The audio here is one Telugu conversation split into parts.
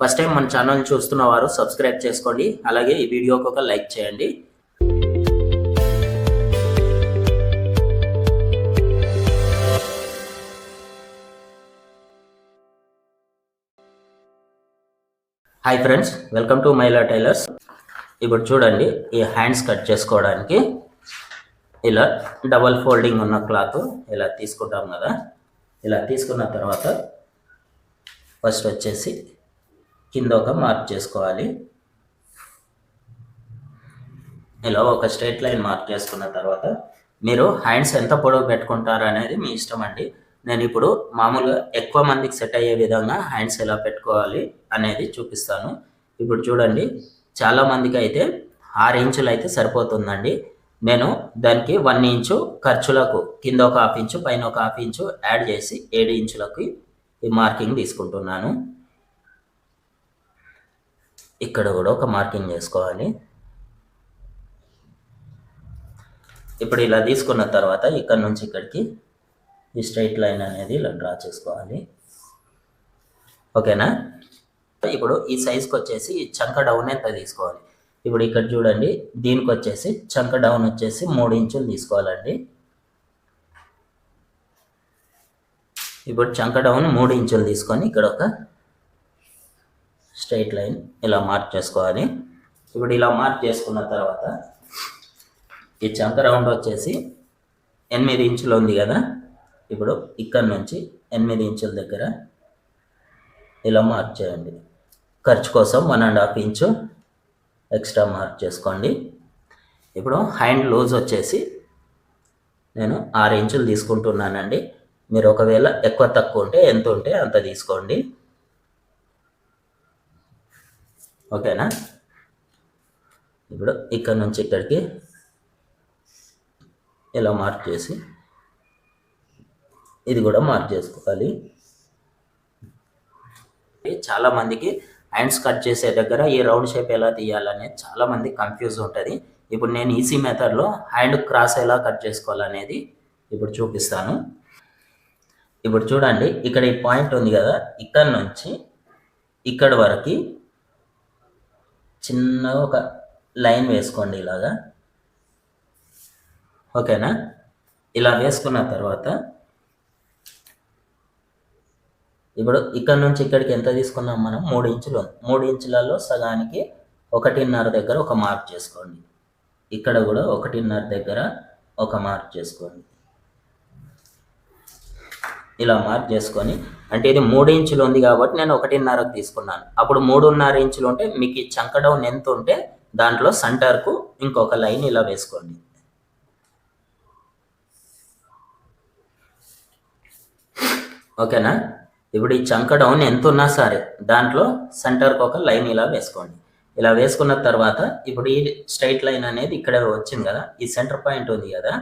ఫస్ట్ టైం మన ఛానల్ చూస్తున్న వారు సబ్స్క్రైబ్ చేసుకోండి. అలాగే ఈ వీడియోకి ఒక లైక్ చేయండి. Hi friends welcome to Maila tailors ఇప్పుడు చూడండి ఈ హ్యాండ్స్ కట్ చేసుకోవడానికి ఇలా డబల్ ఫోల్డింగ్ ఉన్న క్లాత్ ఇలా తీసుకుంటాం కదా. ఇలా తీసుకున్న తర్వాత ఫస్ట్ వచ్చేసి కింద ఒక మార్క్ చేసుకోవాలి. ఇలా ఒక స్ట్రైట్ లైన్ మార్క్ చేసుకున్న తర్వాత మీరు హ్యాండ్స్ ఎంత పొడవు పెట్టుకుంటారు అనేది మీ ఇష్టం అండి. నేను ఇప్పుడు మామూలుగా ఎక్కువ మందికి సెట్ అయ్యే విధంగా హ్యాండ్స్ ఎలా పెట్టుకోవాలి అనేది చూపిస్తాను. ఇప్పుడు చూడండి చాలా మందికి అయితే ఆరు ఇంచులు అయితే సరిపోతుందండి. నేను దానికి వన్ ఇంచు ఖర్చులకు కింద ఒక హాఫ్ ఇంచు పైన ఒక హాఫ్ ఇంచు యాడ్ చేసి ఏడు ఇంచులకి ఈ మార్కింగ్ తీసుకుంటున్నాను. ఇక్కడ కూడా ఒక మార్కింగ్ చేసుకోవాలి. ఇప్పుడు ఇలా తీసుకున్న తర్వాత ఇక్కడ నుంచి ఇక్కడికి ఈ స్ట్రైట్ లైన్ అనేది ఇలా డ్రా చేసుకోవాలి. ఓకేనా? ఇప్పుడు ఈ సైజ్కి వచ్చేసి ఈ చంక డౌన్ ఎంత తీసుకోవాలి? ఇప్పుడు ఇక్కడ చూడండి దీనికి వచ్చేసి చంక డౌన్ వచ్చేసి మూడు ఇంచులు తీసుకోవాలండి. ఇప్పుడు చంక డౌన్ మూడు ఇంచులు తీసుకొని ఇక్కడ ఒక స్ట్రైట్ లైన్ ఇలా మార్క్ చేసుకోవాలి. ఇప్పుడు ఇలా మార్క్ చేసుకున్న తర్వాత ఈ చంక రౌండ్ వచ్చేసి ఎనిమిది ఇంచులు ఉంది కదా. ఇప్పుడు ఇక్కడ నుంచి ఎనిమిది ఇంచుల దగ్గర ఇలా మార్క్ చేయండి. ఖర్చు కోసం one and half inch extra mark చేసుకోండి. ఇప్పుడు హ్యాండ్ లూజ్ వచ్చేసి నేను ఆరు ఇంచులు తీసుకుంటున్నానండి. మీరు ఒకవేళ ఎక్కువ తక్కువ ఉంటే ఎంత ఉంటే అంత తీసుకోండి. ఓకేనా? ఇప్పుడు ఇక్కడ నుంచి ఇక్కడికి ఇలా మార్క్ చేసి ఇది కూడా మార్క్ చేసుకోవాలి. చాలా మందికి హ్యాండ్స్ కట్ చేసే దగ్గర ఈ రౌండ్ షేప్ ఎలా తీయాలనేది చాలామంది కన్ఫ్యూజ్ ఉంటుంది. ఇప్పుడు నేను ఈజీ మెథడ్లో హ్యాండ్ క్రాస్ ఎలా కట్ చేసుకోవాలనేది ఇప్పుడు చూపిస్తాను. ఇప్పుడు చూడండి ఇక్కడ ఈ పాయింట్ ఉంది కదా ఇక్కడ నుంచి ఇక్కడ వరకు చిన్న ఒక లైన్ వేసుకోండి ఇలాగా. ఓకేనా? ఇలా వేసుకున్న తర్వాత ఇప్పుడు ఇక్కడ నుంచి ఇక్కడికి ఎంత తీసుకున్నాం మనం? మూడు ఇంచులు. మూడు ఇంచులలో సగానికి ఒకటిన్నర దగ్గర ఒక మార్క్ చేసుకోండి. ఇక్కడ కూడా ఒకటిన్నర దగ్గర ఒక మార్క్ చేసుకోండి. ఇలా మార్క్ చేసుకొని అంటే ఇది మూడు ఇంచులు ఉంది కాబట్టి నేను ఒకటిన్నరకు తీసుకున్నాను. అప్పుడు మూడున్నర ఇంచులు ఉంటే మీకు ఈ చంక డౌన్ ఎంత ఉంటే దాంట్లో సెంటర్కు ఇంకొక లైన్ ఇలా వేసుకోండి. ఓకేనా? ఇప్పుడు ఈ చంక డౌన్ ఎంత ఉన్నా సరే దాంట్లో సెంటర్కి ఒక లైన్ ఇలా వేసుకోండి. ఇలా వేసుకున్న తర్వాత ఇప్పుడు ఈ స్ట్రైట్ లైన్ అనేది ఇక్కడ వచ్చింది కదా? ఈ సెంటర్ పాయింట్ ఉంది కదా?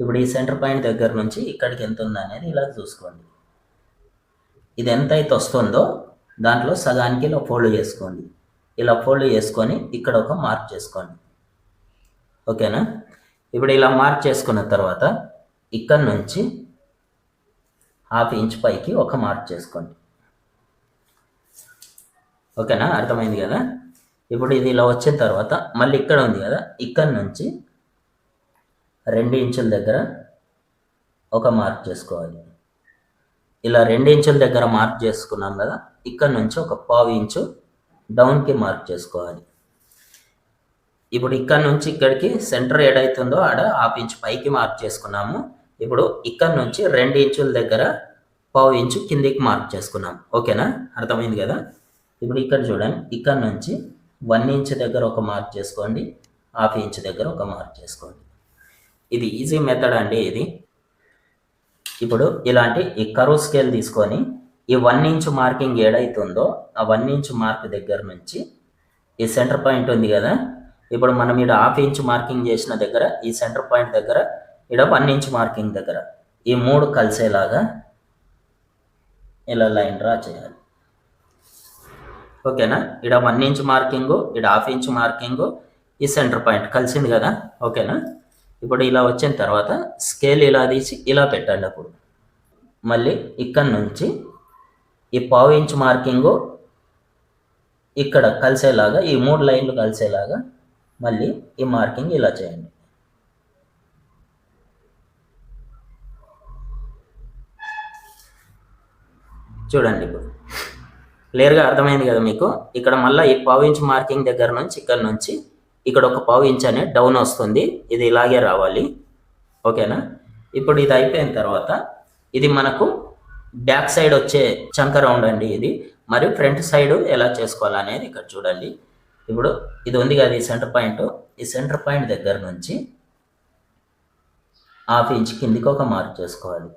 ఇప్పుడు ఈ సెంటర్ పాయింట్ దగ్గర నుంచి ఇక్కడికి ఎంత ఉంది అనేది ఇలా చూసుకోండి. ఇది ఎంత అయితే వస్తుందో దాంట్లో సగానికి ఇలా ఫోల్డ్ చేసుకోండి. ఇలా ఫోల్డ్ చేసుకొని ఇక్కడ ఒక మార్క్ చేసుకోండి. ఓకేనా? ఇప్పుడు ఇలా మార్క్ చేసుకున్న తర్వాత ఇక్కడ నుంచి హాఫ్ ఇంచ్ పైకి ఒక మార్క్ చేసుకోండి. ఓకేనా? అర్థమైంది కదా? ఇప్పుడు ఇది ఇలా వచ్చిన తర్వాత మళ్ళీ ఇక్కడ ఉంది కదా? ఇక్కడ నుంచి రెండు ఇంచుల దగ్గర ఒక మార్క్ చేసుకోవాలి. ఇలా రెండు ఇంచుల దగ్గర మార్క్ చేసుకున్నాం కదా ఇక్కడ నుంచి ఒక పావు ఇంచు డౌన్కి మార్క్ చేసుకోవాలి. ఇప్పుడు ఇక్కడ నుంచి ఇక్కడికి సెంటర్ ఏడైతుందో ఆడ హాఫ్ ఇంచ్ పైకి మార్క్ చేసుకున్నాము. ఇప్పుడు ఇక్కడ నుంచి రెండు ఇంచుల దగ్గర పావు ఇంచు కిందికి మార్క్ చేసుకున్నాం. ఓకేనా? అర్థమైంది కదా? ఇప్పుడు ఇక్కడ చూడండి ఇక్కడ నుంచి వన్ ఇంచ్ దగ్గర ఒక మార్క్ చేసుకోండి హాఫ్ ఇంచ్ దగ్గర ఒక మార్క్ చేసుకోండి. ఇది ఈజీ మెథడ్ అండి ఇది. ఇప్పుడు ఇలాంటి ఈ కరువు స్కేల్ తీసుకొని ఈ వన్ ఇంచ్ మార్కింగ్ ఏడైతుందో ఆ వన్ ఇంచ్ మార్క్ దగ్గర నుంచి ఈ సెంటర్ పాయింట్ ఉంది కదా. ఇప్పుడు మనం ఇక్కడ హాఫ్ ఇంచ్ మార్కింగ్ చేసిన దగ్గర ఈ సెంటర్ పాయింట్ దగ్గర ఇక్కడ వన్ ఇంచ్ మార్కింగ్ దగ్గర ఈ మూడు కలిసేలాగా ఇలా లైన్ డ్రా చేయాలి. ఓకేనా ఇక్కడ వన్ ఇంచ్ మార్కింగు ఇక్కడ హాఫ్ ఇంచ్ మార్కింగు ఈ సెంటర్ పాయింట్ కలిసింది కదా. ఓకేనా ఇప్పుడు ఇలా వచ్చిన తర్వాత స్కేల్ ఇలా తీసి ఇలా పెట్టండి అప్పుడు. మళ్ళీ ఇక్కడ నుంచి ఈ పావు ఇంచ్ మార్కింగు ఇక్కడ కలిసేలాగా ఈ మూడు లైన్లు కలిసేలాగా మళ్ళీ ఈ మార్కింగ్ ఇలా చేయండి. చూడండి ఇప్పుడు. క్లియర్గా అర్థమైంది కదా మీకు? ఇక్కడ మళ్ళీ ఈ పావు ఇంచ్ మార్కింగ్ దగ్గర నుంచి ఇక్కడ నుంచి ఇక్కడ ఒక పావు ఇంచ్ అనే డౌన్ వస్తుంది. ఇది ఇలాగే రావాలి. ఓకేనా? ఇప్పుడు ఇది అయిపోయిన తర్వాత ఇది మనకు బ్యాక్ సైడ్ వచ్చే చంక రౌండ్ అండి ఇది. మరియు ఫ్రంట్ సైడ్ ఎలా చేసుకోవాలనేది ఇక్కడ చూడండి. ఇప్పుడు ఇది ఉంది కదా ఈ సెంటర్ పాయింట్. ఈ సెంటర్ పాయింట్ దగ్గర నుంచి హాఫ్ ఇంచ్ కిందికి ఒక మార్క్ చేసుకోవాలి.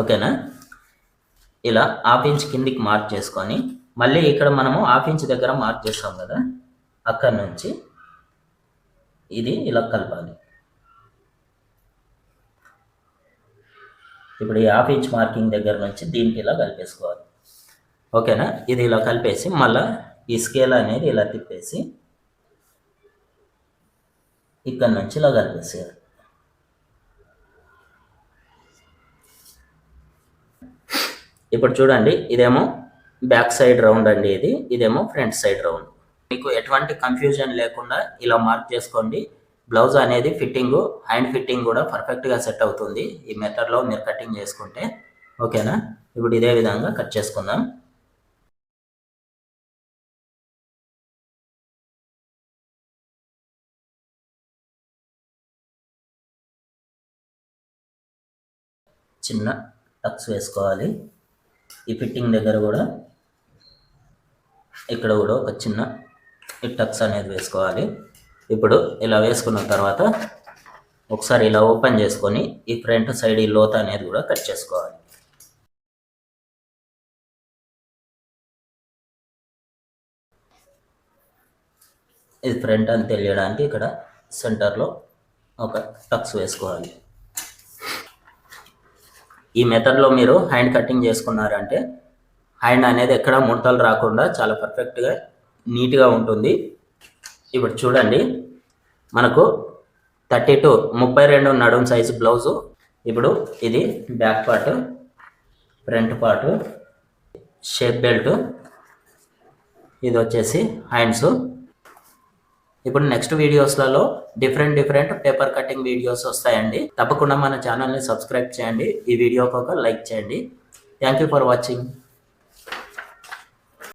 ఓకేనా? ఇలా హాఫ్ ఇంచ్ కిందికి మార్క్ చేసుకొని మళ్ళీ ఇక్కడ మనము హాఫ్ ఇంచ్ దగ్గర మార్క్ చేస్తాం కదా. అక్కడి నుంచి ఇది ఇలా కలపాలి. ఇప్పుడు ఈ హాఫ్ ఇంచ్ మార్కింగ్ దగ్గర నుంచి దీనికి ఇలా కలిపేసుకోవాలి. ఓకేనా? ఇది ఇలా కలిపేసి మళ్ళీ ఈ స్కేల్ అనేది ఇలా తిప్పేసి ఇక్కడ నుంచి ఇలా కలిపేసేయాలి. ఇప్పుడు చూడండి ఇదేమో బ్యాక్ సైడ్ రౌండ్ అండి ఇది ఇదేమో ఫ్రంట్ సైడ్ రౌండ్. మీకు ఎటువంటి కన్ఫ్యూజన్ లేకుండా ఇలా మార్క్ చేసుకోండి. బ్లౌజ్ అనేది ఫిట్టింగ్ హ్యాండ్ ఫిట్టింగ్ కూడా పర్ఫెక్ట్గా సెట్ అవుతుంది. ఈ మెథడ్లో మీరు కటింగ్ చేసుకుంటే. ఓకేనా ఇప్పుడు ఇదే విధంగా కట్ చేసుకుందాం. చిన్న టక్స్ వేసుకోవాలి. ఈ ఫిట్టింగ్ దగ్గర కూడా ఇక్కడ కూడా ఒక చిన్న ఈ టక్స్ అనేది వేసుకోవాలి. ఇప్పుడు ఇలా వేసుకున్న తర్వాత ఒకసారి ఇలా ఓపెన్ చేసుకొని ఈ ఫ్రంట్ సైడ్ ఈ లోత అనేది కూడా కట్ చేసుకోవాలి. ఇది ఫ్రంట్ అని తెలియడానికి ఇక్కడ సెంటర్లో ఒక టక్స్ వేసుకోవాలి. ఈ మెథడ్లో మీరు హ్యాండ్ కటింగ్ చేసుకున్నారంటే హ్యాండ్ అనేది ఎక్కడ ముడతలు రాకుండా చాలా పర్ఫెక్ట్గా నీట్గా ఉంటుంది. ఇప్పుడు చూడండి. మనకు థర్టీ టు ముప్పై రెండు నడుం సైజు బ్లౌజు. ఇప్పుడు ఇది back part front part shape belt. ఇది వచ్చేసి హ్యాండ్స్. ఇప్పుడు next వీడియోస్లలో different different paper cutting videos వస్తాయండి. తప్పకుండా మన ఛానల్ని సబ్స్క్రైబ్ చేయండి. ఈ వీడియోకి ఒక లైక్ చేయండి. Thank you for watching.